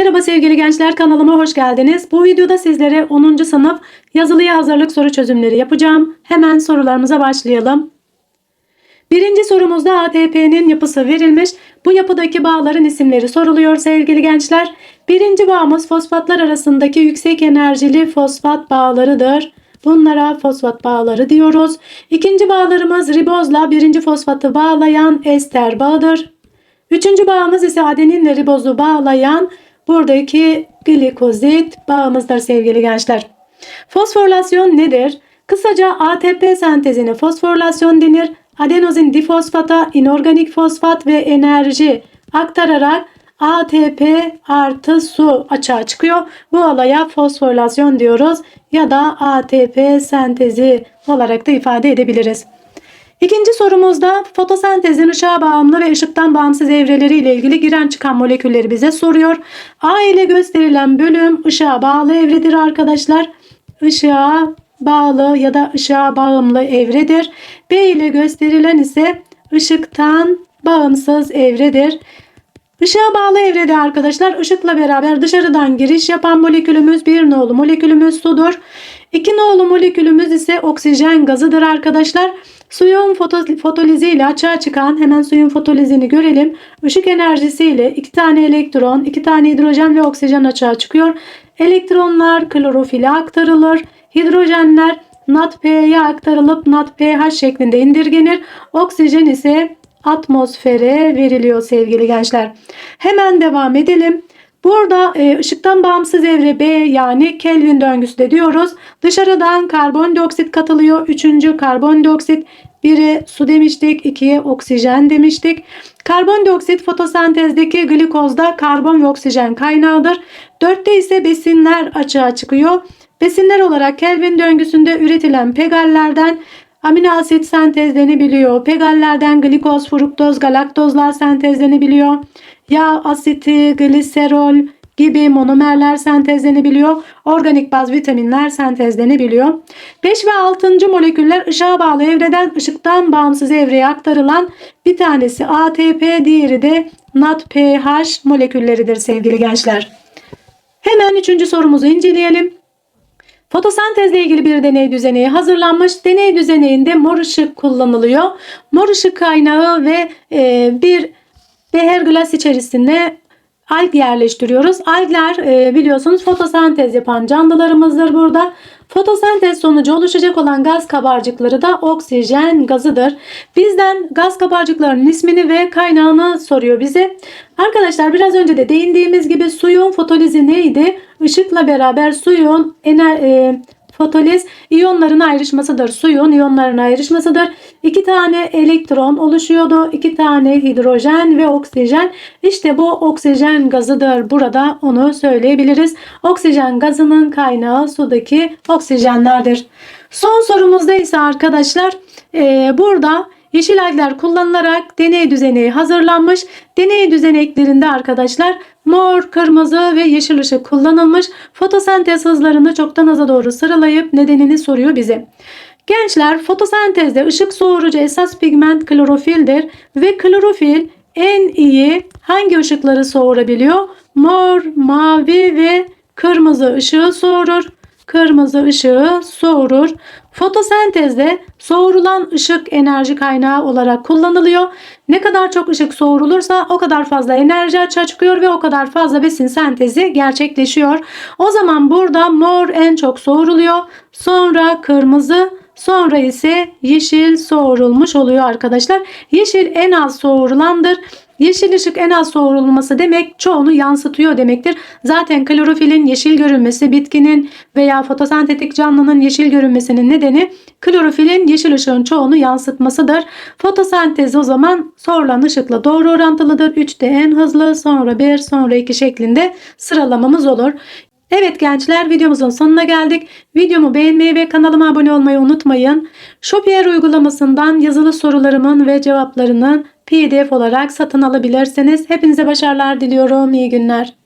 Merhaba sevgili gençler kanalıma hoş geldiniz. Bu videoda sizlere 10. sınıf yazılıya hazırlık soru çözümleri yapacağım. Hemen sorularımıza başlayalım. Birinci sorumuzda ATP'nin yapısı verilmiş. Bu yapıdaki bağların isimleri soruluyor sevgili gençler. Birinci bağımız fosfatlar arasındaki yüksek enerjili fosfat bağlarıdır. Bunlara fosfat bağları diyoruz. İkinci bağlarımız ribozla birinci fosfatı bağlayan ester bağıdır. Üçüncü bağımız ise adeninle ribozu bağlayan buradaki glikozit bağımızdır sevgili gençler. Fosforilasyon nedir? Kısaca ATP sentezine fosforilasyon denir. Adenozin difosfata inorganik fosfat ve enerji aktararak ATP artı su açığa çıkıyor. Bu olaya fosforilasyon diyoruz ya da ATP sentezi olarak da ifade edebiliriz. İkinci sorumuzda fotosentezin ışığa bağımlı ve ışıktan bağımsız evreleri ile ilgili giren çıkan molekülleri bize soruyor. A ile gösterilen bölüm ışığa bağlı evredir arkadaşlar. Işığa bağlı ya da ışığa bağımlı evredir. B ile gösterilen ise ışıktan bağımsız evredir. Işığa bağlı evrede arkadaşlar ışıkla beraber dışarıdan giriş yapan molekülümüz bir nolu molekülümüz sudur. İki nolu molekülümüz ise oksijen gazıdır arkadaşlar. Suyun foto, fotoliziyle açığa çıkan hemen suyun fotolizini görelim. Işık enerjisiyle iki tane elektron, iki tane hidrojen ve oksijen açığa çıkıyor. Elektronlar klorofile aktarılır. Hidrojenler NADP'ye aktarılıp NADPH şeklinde indirgenir. Oksijen ise atmosfere veriliyor sevgili gençler. Hemen devam edelim. Burada e, ışıktan bağımsız evre B yani Kelvin döngüsü de diyoruz. Dışarıdan karbondioksit katılıyor. Üçüncü karbondioksit. Biri su demiştik. ikiye oksijen demiştik. Karbondioksit fotosentezdeki glikozda karbon ve oksijen kaynağıdır. Dörtte ise besinler açığa çıkıyor. Besinler olarak Kelvin döngüsünde üretilen pegallerden amino asit sentezlenebiliyor. Pegallerden glikoz, fruktoz, galaktozlar sentezlenebiliyor. Yağ asiti, gliserol gibi monomerler sentezlenebiliyor. Organik baz vitaminler sentezlenebiliyor. 5 ve 6. moleküller ışığa bağlı evreden ışıktan bağımsız evreye aktarılan bir tanesi ATP, diğeri de NADPH molekülleridir sevgili gençler. Hemen üçüncü sorumuzu inceleyelim. Fotosentezle ilgili bir deney düzeneği hazırlanmış. Deney düzeneğinde mor ışık kullanılıyor. Mor ışık kaynağı ve e, bir beher glas içerisinde alg yerleştiriyoruz. Algler e, biliyorsunuz fotosentez yapan canlılarımızdır burada. Fotosentez sonucu oluşacak olan gaz kabarcıkları da oksijen gazıdır. Bizden gaz kabarcıklarının ismini ve kaynağını soruyor bize. Arkadaşlar biraz önce de değindiğimiz gibi suyun fotolizi neydi? Işıkla beraber suyun ener, e, fotoliz iyonların ayrışmasıdır. Suyun iyonların ayrışmasıdır. İki tane elektron oluşuyordu. iki tane hidrojen ve oksijen. İşte bu oksijen gazıdır. Burada onu söyleyebiliriz. Oksijen gazının kaynağı sudaki oksijenlerdir. Son sorumuzda ise arkadaşlar e, burada Yeşil algler kullanılarak deney düzeneği hazırlanmış. Deney düzeneklerinde arkadaşlar mor, kırmızı ve yeşil ışık kullanılmış. Fotosentez hızlarını çoktan aza doğru sıralayıp nedenini soruyor bize. Gençler fotosentezde ışık soğurucu esas pigment klorofildir ve klorofil en iyi hangi ışıkları soğurabiliyor? Mor, mavi ve kırmızı ışığı soğurur. Kırmızı ışığı soğurur. Fotosentezde soğurulan ışık enerji kaynağı olarak kullanılıyor. Ne kadar çok ışık soğurulursa o kadar fazla enerji açığa çıkıyor ve o kadar fazla besin sentezi gerçekleşiyor. O zaman burada mor en çok soğuruluyor. Sonra kırmızı, Sonra ise yeşil soğurulmuş oluyor arkadaşlar. Yeşil en az soğurulandır. Yeşil ışık en az soğurulması demek çoğunu yansıtıyor demektir. Zaten klorofilin yeşil görünmesi bitkinin veya fotosentetik canlının yeşil görünmesinin nedeni klorofilin yeşil ışığın çoğunu yansıtmasıdır. Fotosentez o zaman sorulan ışıkla doğru orantılıdır. 3'te en hızlı sonra 1 sonra 2 şeklinde sıralamamız olur. Evet gençler videomuzun sonuna geldik. Videomu beğenmeyi ve kanalıma abone olmayı unutmayın. Shopier uygulamasından yazılı sorularımın ve cevaplarını PDF olarak satın alabilirsiniz. Hepinize başarılar diliyorum. İyi günler.